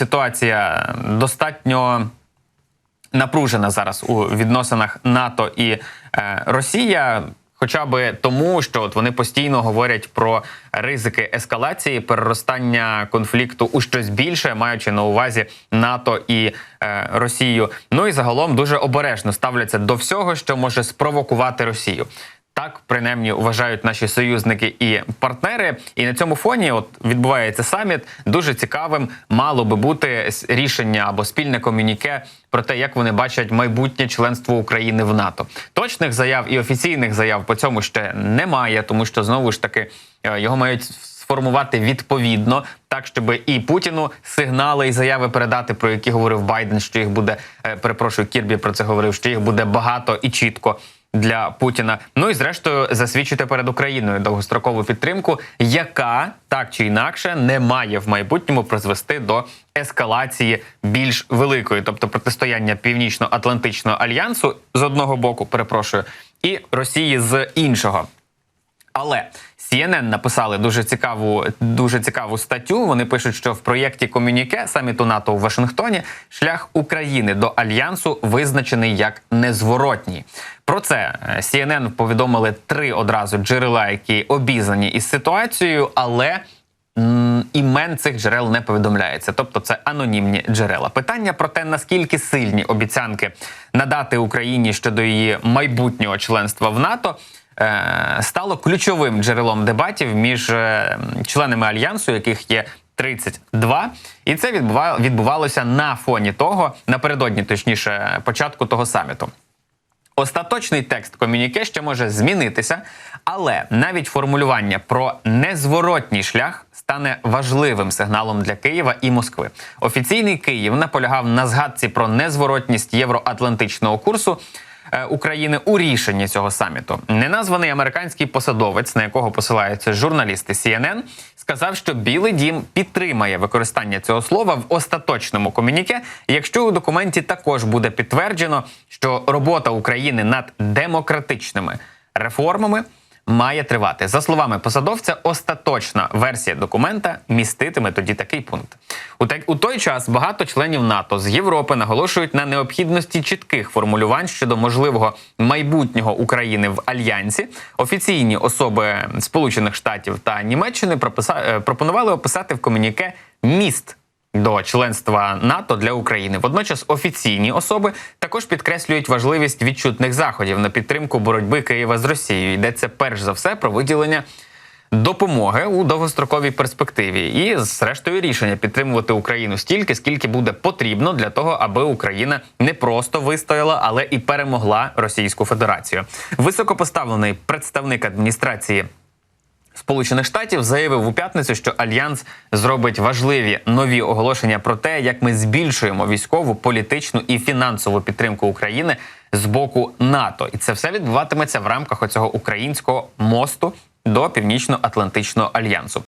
ситуація достатньо напружена зараз у відносинах НАТО і е, Росія. Хоча би тому, що от вони постійно говорять про ризики ескалації, переростання конфлікту у щось більше, маючи на увазі НАТО і е, Росію. Ну і загалом дуже обережно ставляться до всього, що може спровокувати Росію. Так, принаймні, вважають наші союзники і партнери. І на цьому фоні, от відбувається саміт, дуже цікавим мало би бути рішення або спільне комюніке про те, як вони бачать майбутнє членство України в НАТО. Точних заяв і офіційних заяв по цьому ще немає, тому що знову ж таки е, його мають сформувати відповідно, так щоб і Путіну сигнали і заяви передати, про які говорив Байден, що їх буде е, перепрошую, Кірбі про це говорив, що їх буде багато і чітко. Для Путіна, ну і зрештою засвідчити перед Україною довгострокову підтримку, яка так чи інакше не має в майбутньому призвести до ескалації більш великої, тобто протистояння Північно-Атлантичного альянсу з одного боку, перепрошую, і Росії з іншого. Але CNN написали дуже цікаву, дуже цікаву статтю. Вони пишуть, що в проєкті комюніке саміту НАТО у Вашингтоні шлях України до альянсу визначений як незворотній. Про це е, CNN повідомили три одразу джерела, які обізнані із ситуацією, але імен цих джерел не повідомляється, тобто це анонімні джерела. Питання про те, наскільки сильні обіцянки надати Україні щодо її майбутнього членства в НАТО. е, Стало ключовим джерелом дебатів між е, членами альянсу, яких є 32, і це відбува- відбувалося на фоні того, напередодні, точніше, початку того саміту. Остаточний текст комюніке ще може змінитися, але навіть формулювання про незворотній шлях стане важливим сигналом для Києва і Москви. Офіційний Київ наполягав на згадці про незворотність євроатлантичного курсу. е, України у рішенні цього саміту неназваний американський посадовець, на якого посилаються журналісти CNN, сказав, що Білий Дім підтримає використання цього слова в остаточному комюніке, якщо у документі також буде підтверджено, що робота України над демократичними реформами має тривати. За словами посадовця, остаточна версія документа міститиме тоді такий пункт. У, той час багато членів НАТО з Європи наголошують на необхідності чітких формулювань щодо можливого майбутнього України в альянсі. Офіційні особи Сполучених Штатів та Німеччини е, пропонували описати в комюніке міст до членства НАТО для України. Водночас офіційні особи також підкреслюють важливість відчутних заходів на підтримку боротьби Києва з Росією. Йдеться перш за все про виділення. Допомоги у довгостроковій перспективі і, зрештою, рішення підтримувати Україну стільки, скільки буде потрібно для того, аби Україна не просто вистояла, але і перемогла Російську Федерацію. Високопоставлений представник адміністрації Сполучених Штатів заявив у п'ятницю, що альянс зробить важливі нові оголошення про те, як ми збільшуємо військову, політичну і фінансову підтримку України з боку НАТО, і це все відбуватиметься в рамках оцього українського мосту до Північно-Атлантичного альянсу.